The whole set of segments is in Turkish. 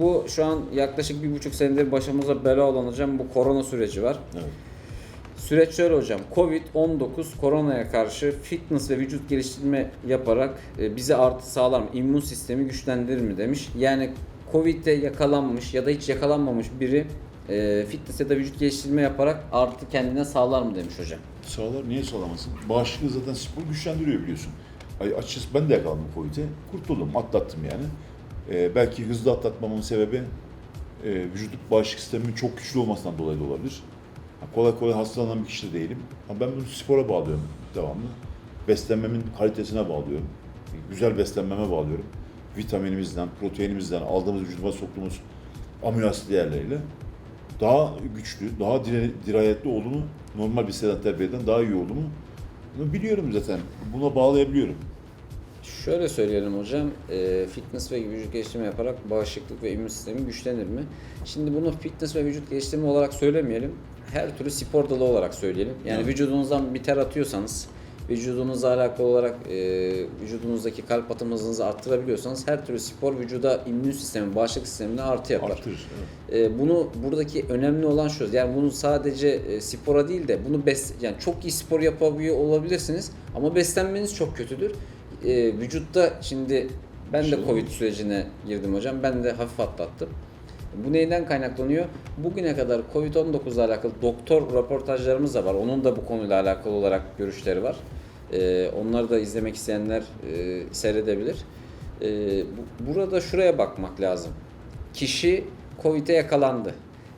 bu şu an yaklaşık bir buçuk senedir başımıza bela olan hocam bu korona süreci var. Evet. Süreç şöyle hocam. Covid-19 koronaya karşı fitness ve vücut geliştirme yaparak e, bize artı sağlar mı? İmmün sistemi güçlendirir mi demiş. Yani Covid'de yakalanmış ya da hiç yakalanmamış biri e, fitness ya da vücut geliştirme yaparak artı kendine sağlar mı demiş hocam. Sağlar niye sağlamasın? Bağışıklığı zaten spor güçlendiriyor biliyorsun. Ay, açıkçası ben de yakalandım Covid'e. Kurtuldum, atlattım yani. Ee, belki hızlı atlatmamın sebebi e, vücut bağışıklık sistemimin çok güçlü olmasından dolayı da olabilir. Ha, kolay kolay hastalanan bir kişi de değilim. Ama ben bunu spora bağlıyorum devamlı. Beslenmemin kalitesine bağlıyorum. Güzel beslenmeme bağlıyorum. Vitaminimizden, proteinimizden, aldığımız vücuduma soktuğumuz amino asit değerleriyle daha güçlü, daha dirayetli olduğumu, normal bir sedanter bireyden daha iyi olduğumu biliyorum zaten. Buna bağlayabiliyorum. Şöyle söyleyelim hocam, e, fitness ve vücut geliştirme yaparak bağışıklık ve immün sistemi güçlenir mi? Şimdi bunu fitness ve vücut geliştirme olarak söylemeyelim. Her türlü spor dalı olarak söyleyelim. Yani Evet. vücudunuzdan bir ter atıyorsanız, vücudunuzla alakalı olarak e, vücudunuzdaki kalp atım hızınızı arttırabiliyorsanız her türlü spor vücuda immün sistemi, bağışıklık sistemine artı yapar. Evet. E, bunu buradaki önemli olan şu. Yani bunu sadece e, spora değil de bunu bes yani çok iyi spor yapabiliyor olabilirsiniz ama beslenmeniz çok kötüdür. E, vücutta şimdi ben de Covid sürecine girdim hocam. Ben de hafif atlattım. Bu neyden kaynaklanıyor? Bugüne kadar Covid-19 ile alakalı doktor röportajlarımız da var. Onun da bu konuyla alakalı olarak görüşleri var. E, onları da izlemek isteyenler e, seyredebilir. E, bu- burada şuraya bakmak lazım kişi Covid'e yakalandı.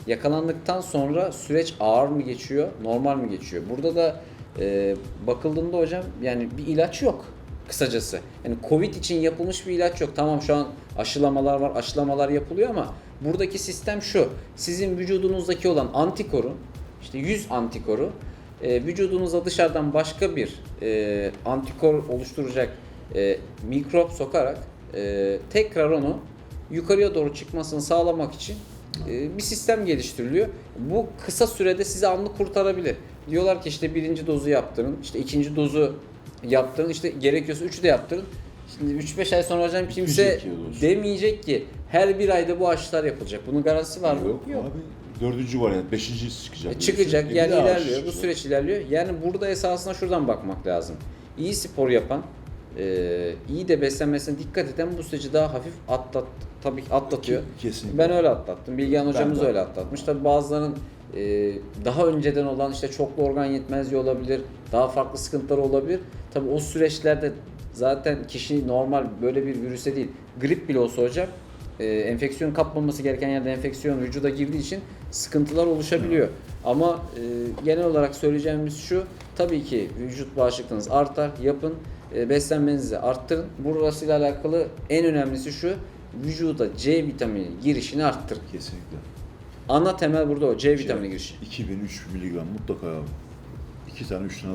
Yakalandıktan sonra süreç ağır mı geçiyor, normal mi geçiyor? Burada da e, bakıldığında hocam yani bir ilaç yok kısacası. Yani Covid için yapılmış bir ilaç yok. Tamam şu an aşılamalar var, aşılamalar yapılıyor ama buradaki sistem şu. Sizin vücudunuzdaki olan antikoru, işte 100 antikoru e, vücudunuza dışarıdan başka bir e, antikor oluşturacak e, mikrop sokarak e, tekrar onu yukarıya doğru çıkmasını sağlamak için e, bir sistem geliştiriliyor. Bu kısa sürede sizi anlık kurtarabilir. Diyorlar ki işte birinci dozu yaptırın, işte ikinci dozu yaptırın, işte gerekiyorsa üçü de yaptırın. Şimdi 3-5 ay sonra hocam kimse demeyecek ki her bir ayda bu aşılar yapılacak. Bunun garantisi var mı? Yok, abi. Dördüncü var yani. Beşinci çıkacak. E, çıkacak yani ilerliyor. Bu süreç ilerliyor. Yani burada esasında şuradan bakmak lazım. İyi spor yapan, e, iyi de beslenmesine dikkat eden bu süreci daha hafif atlat tabii ki atlatıyor. Kesinlikle. Ben öyle atlattım. Bilgehan hocamız öyle atlatmış. Tabii bazılarının e, daha önceden olan işte çoklu organ yetmezliği olabilir, daha farklı sıkıntılar olabilir. Tabii o süreçlerde zaten kişi normal böyle bir virüse değil, grip bile olsa hocam e, enfeksiyon kapmaması gereken yerde enfeksiyon vücuda girdiği için sıkıntılar oluşabiliyor. Ama e, genel olarak söyleyeceğimiz şu, tabii ki vücut bağışıklığınız artar, yapın, e, beslenmenizi arttırın. Burasıyla alakalı en önemlisi şu vücuda C vitamini girişini arttırın. Kesinlikle. Ana temel burada o C, C vitamini girişi. 2000-3000 mg mutlaka abi. 2 tane 3 tane